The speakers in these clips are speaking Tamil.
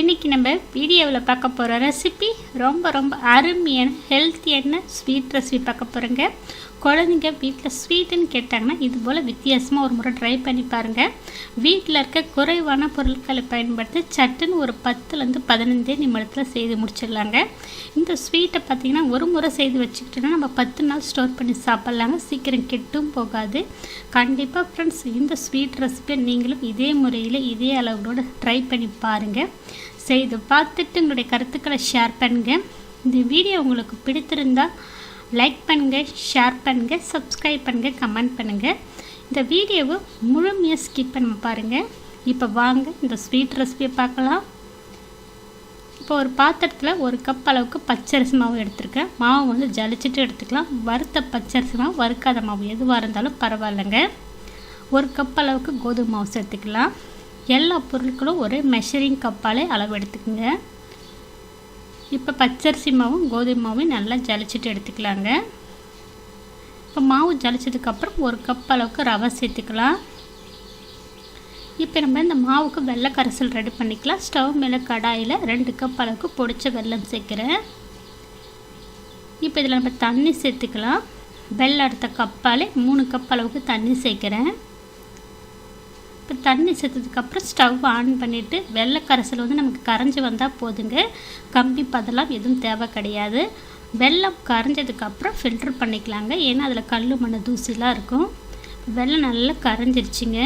இன்றைக்கி நம்ம வீடியோவில் பார்க்க போகிற ரெசிபி ரொம்ப ரொம்ப அருமையான ஹெல்த்தியான ஸ்வீட் ரெசிபி பார்க்க போகிறோங்க. குழந்தைங்க வீட்டில் ஸ்வீட்டுன்னு கேட்டாங்கன்னா இது போல் வித்தியாசமாக ஒரு முறை ட்ரை பண்ணி பாருங்கள் வீட்டில் இருக்க குறைவான பொருட்களை பயன்படுத்தி சட்டுன்னு ஒரு பத்துலேருந்து பதினஞ்சே நிமிடத்தில் செய்து முடிச்சிடலாங்க. இந்த ஸ்வீட்டை பார்த்திங்கன்னா ஒரு முறை செய்து வச்சுக்கிட்டோன்னா நம்ம பத்து நாள் ஸ்டோர் பண்ணி சாப்பிட்லாங்க. சீக்கிரம் கெட்டும் போகாது. கண்டிப்பாக ஃப்ரெண்ட்ஸ் இந்த ஸ்வீட் ரெசிபியை நீங்களும் இதே முறையில் இதே அளவுகளோடு ட்ரை பண்ணி பாருங்கள் செய்து பார்த்துட்டு உங்களுடைய கருத்துக்களை ஷேர் பண்ணுங்கள் இந்த வீடியோ உங்களுக்கு பிடித்திருந்தால் லைக் பண்ணுங்கள் ஷேர் பண்ணுங்கள் சப்ஸ்கிரைப் பண்ணுங்கள் கமெண்ட் பண்ணுங்கள் இந்த வீடியோவை முழுமையாக ஸ்கிப் பண்ண பாருங்கள் இப்போ வாங்க இந்த ஸ்வீட் ரெசிபியை பார்க்கலாம். இப்போ ஒரு பாத்திரத்தில் ஒரு கப் அளவுக்கு பச்சரிசி மாவு எடுத்துருக்கேன். மாவு வந்து ஜலிச்சிட்டு எடுத்துக்கலாம். வறுத்த பச்சரிசி மாவு வறுக்காத மாவு எதுவாக இருந்தாலும் பரவாயில்லைங்க. ஒரு கப் அளவுக்கு கோதுமை மாவு சேர்த்துக்கலாம். எல்லா பொருட்களும் ஒரு மெஷரிங் கப்பாலே அளவு எடுத்துக்கோங்க இப்போ பச்சரிசி மாவும் கோதுமை மாவும் நல்லா ஜலிச்சிட்டு எடுத்துக்கலாங்க. இப்போ மாவு ஜலிச்சதுக்கப்புறம் ஒரு கப் அளவுக்கு ரவை சேர்த்துக்கலாம். இப்போ நம்ம இந்த மாவுக்கு வெள்ளை கரைசல் ரெடி பண்ணிக்கலாம். ஸ்டவ் மேலே கடாயில் ரெண்டு கப் அளவுக்கு பொடிச்ச வெல்லம் சேர்க்குறேன். இப்போ இதில் நம்ம தண்ணி சேர்த்துக்கலாம். வெள்ளை அடுத்த கப்பாலே மூணு கப் அளவுக்கு தண்ணி சேர்க்குறேன். தண்ணி சேர்த்ததுக்கப்புறம் ஸ்டவ் ஆன் பண்ணிவிட்டு வெள்ளை கரைசல் வந்து நமக்கு கரைஞ்சி வந்தால் போதுங்க. கம்பி பதெல்லாம் எதுவும் தேவை கிடையாது. வெள்ளம் கரைஞ்சதுக்கப்புறம் ஃபில்ட்ரு பண்ணிக்கலாங்க. ஏன்னா அதில் கல் மண் தூசிலாம் இருக்கும். வெள்ளம் நல்லா கரைஞ்சிருச்சுங்க.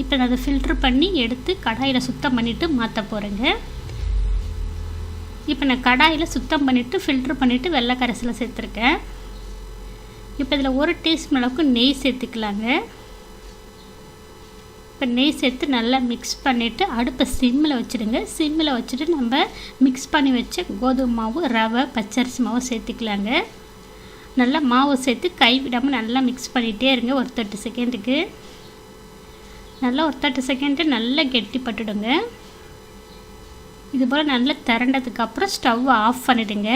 இப்போ நான் அதை ஃபில்ட்ரு பண்ணி எடுத்து கடாயில் சுத்தம் பண்ணிவிட்டு மாற்ற போகிறேங்க இப்போ நான் கடாயில் சுத்தம் பண்ணிவிட்டு ஃபில்ட்ரு பண்ணிவிட்டு வெள்ளை கரைசலை சேர்த்துருக்கேன். இப்போ இதில் ஒரு டீஸ்பூன் அளவுக்கு நெய் சேர்த்துக்கலாங்க. இப்போ நெய் சேர்த்து நல்லா மிக்ஸ் பண்ணிவிட்டு அடுப்பை சிம்மில் வச்சுடுங்க. சிம்மில் வச்சுட்டு நம்ம மிக்ஸ் பண்ணி வச்ச கோதுமை மாவு ரவை பச்சரிசி மாவு சேர்த்துக்கலாங்க. நல்லா மாவு சேர்த்து கைவிடாமல் நல்லா மிக்ஸ் பண்ணிகிட்டே இருங்க ஒரு தேர்ட்டி செகண்டுக்கு நல்லா ஒரு தேர்ட்டி செகண்டு நல்லா கெட்டி பட்டுடுங்க. இது போல் நல்லா திரண்டதுக்கப்புறம் ஸ்டவ் ஆஃப் பண்ணிவிடுங்க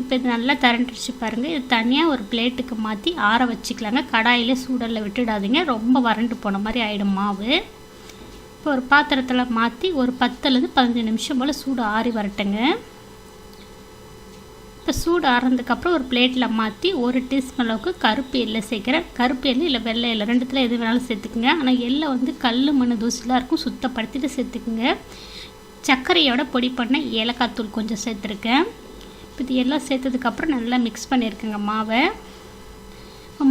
இப்போ இது நல்லா திரண்டுடுச்சு பாருங்கள் இது தனியாக ஒரு பிளேட்டுக்கு மாற்றி ஆற வச்சுக்கலாங்க. கடாயில் சூடலில் விட்டுடாதீங்க. ரொம்ப வறண்டு போன மாதிரி ஆகிடும் மாவு. இப்போ ஒரு பாத்திரத்தில் மாற்றி ஒரு பத்துலேருந்து பதினஞ்சு நிமிஷம் போல் சூடு ஆறி வரட்டுங்க. இப்போ சூடு ஆறுனதுக்கப்புறம் ஒரு பிளேட்டில் மாற்றி ஒரு டீஸ்பூன் அளவுக்கு கருப்பு எண்ணெய் சேர்க்குறேன். கருப்பு எண்ணெய் இல்லை வெள்ளை எண்ணெய் ரெண்டுத்தில் எது வேணாலும் சேர்த்துக்குங்க. ஆனால் எள்ளை வந்து கல் மண் தூசிலாம் இருக்கும். சுத்தப்படுத்திட்டு சேர்த்துக்குங்க. சர்க்கரையோட பொடி பண்ண ஏலக்காய் தூள் கொஞ்சம் சேர்த்துருக்கேன். இது எல்லாம் சேர்த்ததுக்கப்புறம் நல்லா மிக்ஸ் பண்ணியிருக்கேங்க மாவை.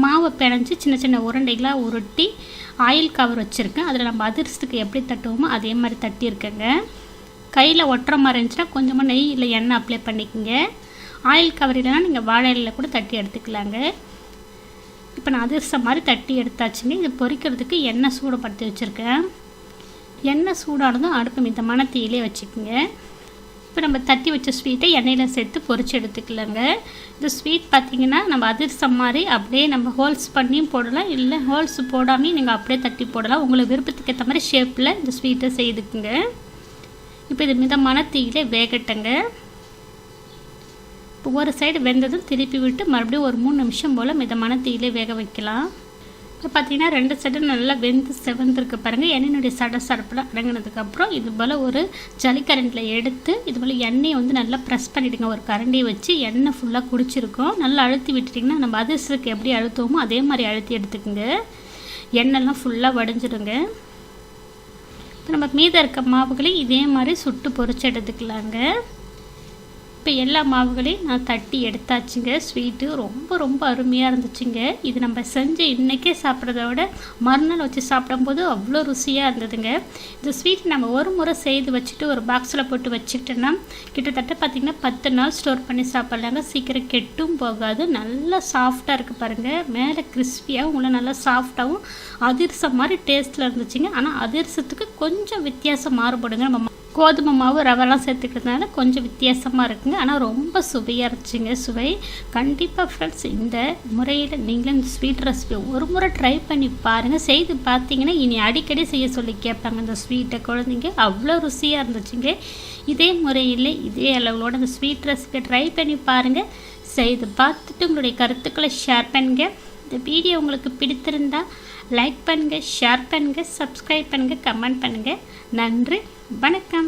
மாவை பிணைஞ்சி சின்ன சின்ன உருண்டைகளாக உருட்டி ஆயில் கவர் வச்சுருக்கேன். அதில் நம்ம அதிர்ஷ்டத்துக்கு எப்படி தட்டுவோமோ அதே மாதிரி தட்டியிருக்கேங்க. கையில் ஒட்டுற மாதிரி இருந்துச்சுன்னா கொஞ்சமாக நெய் இல்லை எண்ணெய் அப்ளை பண்ணிக்கோங்க. ஆயில் கவர் இல்லைனா நீங்கள் வாழை இலையில் கூட தட்டி எடுத்துக்கலாங்க. இப்போ நான் அதிர்ஷ்டம் மாதிரி தட்டி எடுத்தாச்சுங்க. இது பொரிக்கிறதுக்கு எண்ணெய் சூடுபடுத்தி வச்சுருக்கேன். எண்ணெய் சூடானதும் அடுப்பு மிதமான தீயிலே வச்சுக்கோங்க. இப்போ நம்ம தட்டி வச்ச ஸ்வீட்டை எண்ணெயில் சேர்த்து பொறிச்சு எடுத்துக்கலாங்க. இந்த ஸ்வீட் பார்த்திங்கன்னா நம்ம அதிர்சம் மாதிரி அப்படியே நம்ம ஹோல்ஸ் பண்ணியும் போடலாம். இல்லை ஹோல்ஸ் போடாமையும் நீங்கள் அப்படியே தட்டி போடலாம். உங்களை விருப்பத்துக்கு ஏற்ற மாதிரி ஷேப்பில் இந்த ஸ்வீட்டை செய்துக்குங்க. இப்போ இது மிதமான தீயிலே வேகட்டங்க. இப்போ ஒரு சைடு வெந்ததும் திருப்பி விட்டு மறுபடியும் ஒரு மூணு நிமிஷம் போல் மிதமான தீயிலே வேக வைக்கலாம். பார்த்தீங்கன்னா ரெண்டு சைடும் நல்லா வெந்து செவந்திருக்கு பாருங்கள் எண்ணெயினுடைய சட சடப்பில் அடங்கினதுக்கப்புறம் இது போல் ஒரு ஜலிக்கரண்டில் எடுத்து இது போல் எண்ணெயை வந்து நல்லா ப்ரெஸ் பண்ணிவிடுங்க ஒரு கரண்டியை வச்சு எண்ணெய் ஃபுல்லாக குடிச்சிருக்கோம். நல்லா அழுத்தி விட்டுட்டிங்கன்னா நம்ம அதிர்சத்துக்கு எப்படி அழுத்துவோமோ அதே மாதிரி அழுத்தி எடுத்துக்கோங்க. எண்ணெய்லாம் ஃபுல்லாக வடிஞ்சிடுங்க. இப்போ நம்ம மீதம் இருக்க மாவுகளையும் இதே மாதிரி சுட்டு பொறிச்சு எடுத்துக்கலாங்க. இப்போ எல்லா மாவுகளையும் நான் தட்டி எடுத்தாச்சுங்க. ஸ்வீட்டு ரொம்ப ரொம்ப அருமையாக இருந்துச்சுங்க. இது நம்ம செஞ்சு இன்றைக்கே சாப்பிட்றத விட மறுநாள் வச்சு சாப்பிடும்போது அவ்வளோ ருசியாக இருந்ததுங்க. இந்த ஸ்வீட் நம்ம ஒரு முறை செய்து வச்சுட்டு ஒரு பாக்ஸில் போட்டு வச்சுக்கிட்டோன்னா கிட்டத்தட்ட பார்த்திங்கன்னா பத்து நாள் ஸ்டோர் பண்ணி சாப்பிட்லாங்க. சீக்கிரம் கெட்டும் போகாது. நல்லா சாஃப்டாக இருக்குது பாருங்கள் மேலே கிறிஸ்பியாகவும் உள்ள நல்லா சாஃப்டாகவும் அதிர்சம் மாதிரி டேஸ்ட்டில் இருந்துச்சுங்க. ஆனால் அதிர்சத்துக்கு கொஞ்சம் வித்தியாசம் மாறுபடுங்க. நம்ம கோதுமை மாவு ரவெல்லாம் சேர்த்துக்கிறதுனால கொஞ்சம் வித்தியாசமாக இருக்குங்க. ஆனால் ரொம்ப சுவையாக இருந்துச்சுங்க சுவை. கண்டிப்பாக ஃப்ரெண்ட்ஸ் இந்த முறையில் நீங்களும் இந்த ஸ்வீட் ரெசிபி ஒரு முறை ட்ரை பண்ணி பாருங்கள் செய்து பார்த்தீங்கன்னா இனி அடிக்கடி செய்ய சொல்லி கேட்பாங்க இந்த ஸ்வீட்டை குழந்தைங்க. அவ்வளோ ருசியாக இருந்துச்சுங்க. இதே முறையில் இதே அளவுகளோட இந்த ஸ்வீட் ரெசிபியை ட்ரை பண்ணி பாருங்கள் செய்து பார்த்துட்டு உங்களுடைய கருத்துக்களை ஷேர் பண்ணுங்கள் இந்த வீடியோ உங்களுக்கு பிடித்திருந்தால் லைக் பண்ணுங்கள் ஷேர் பண்ணுங்கள் சப்ஸ்கிரைப் பண்ணுங்கள் கமெண்ட் பண்ணுங்கள் நன்றி. வணக்கம்.